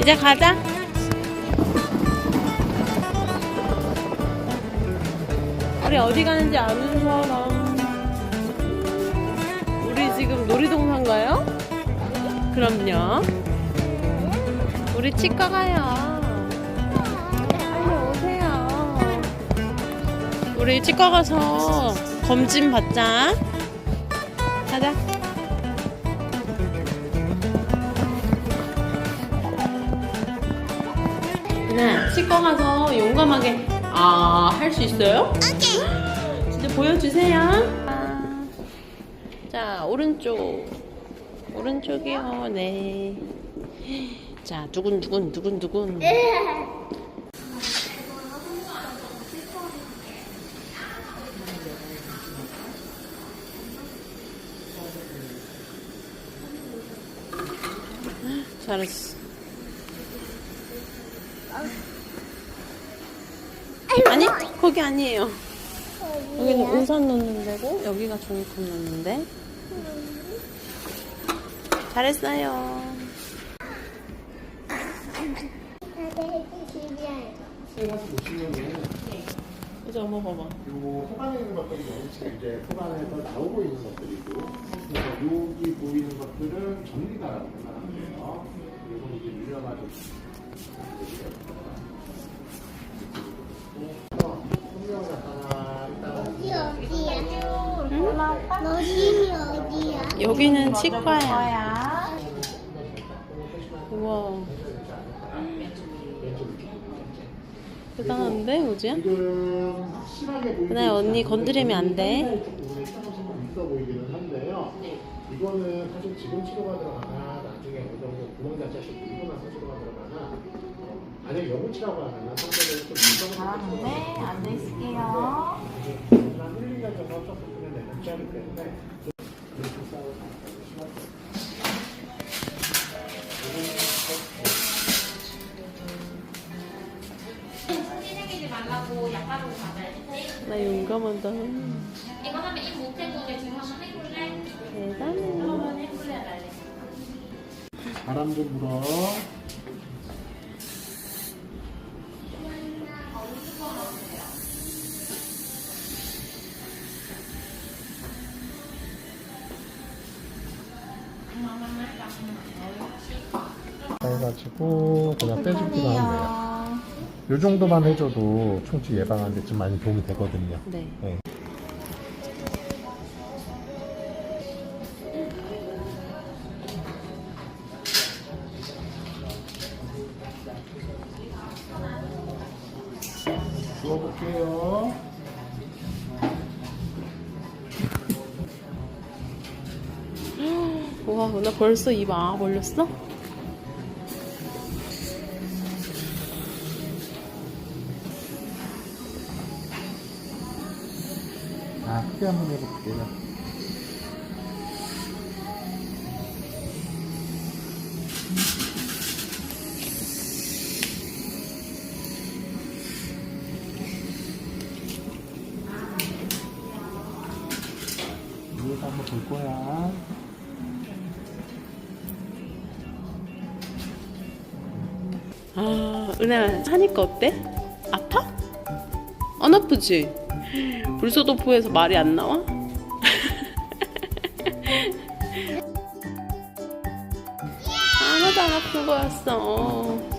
이제 가자. 우리 어디 가는지 아는 사람. 우리 지금 놀이동산 가요? 그럼요. 우리 치과 가요. 빨리 오세요. 우리 치과 가서 검진 받자. 가자. 치과 가서 용감하게 아 할 수 있어요? 진짜 보여주세요. 아, 자 오른쪽 오른쪽이요. 네. 자 두근 두근 두근 두근. 잘했어. 아니 거기 아니에요. 여기는 우산 놓는 데고 여기가 종이컵 놓는데. 잘했어요. 여기 가서 보시면은 이제 엄마 봐봐. 요 소반에 있는 것들이 이제 소반에서 나오고 있는 것들이고 그래서 여기 보이는 것들은 전기가라고 생각하는데요. 그리고 이제 밀려가지고 여기는 치과야. 우와. 대단한데 우지야? 그날 언니 건드리면 안 돼. 이거는 사실 지금 치료가 들어가나 나중에 어느 정도 구멍 자체가 좀 밀고 나서 치료가 들어가나 어, 만약에 여부치라고 하면 상대적으로 좀 잘하는데 앉아 있을게요. 한 1, 2년 정도 조금 그냥 내놓지 않기 때문에 나 용감하다. 이거 하면 입 못해보게 지금 한번 해볼래? 대단해. 한번 해볼래 말래? 바람 좀 불어. 해가지고 그냥 빼주기만 하면 돼요. 이 정도만 해줘도 충치 예방하는데 좀 많이 도움이 되거든요. 네. 네. 주워볼게요. 우와, 나 벌써 입 아 벌렸어? 아, 크게 한번 해볼게요. 위에서 한번 볼 거야. 아, 은혜야, 하니까 어때? 아파? 안 아프지? 불소도포에서 말이 안 나와? 하나도 안 아픈 거였어.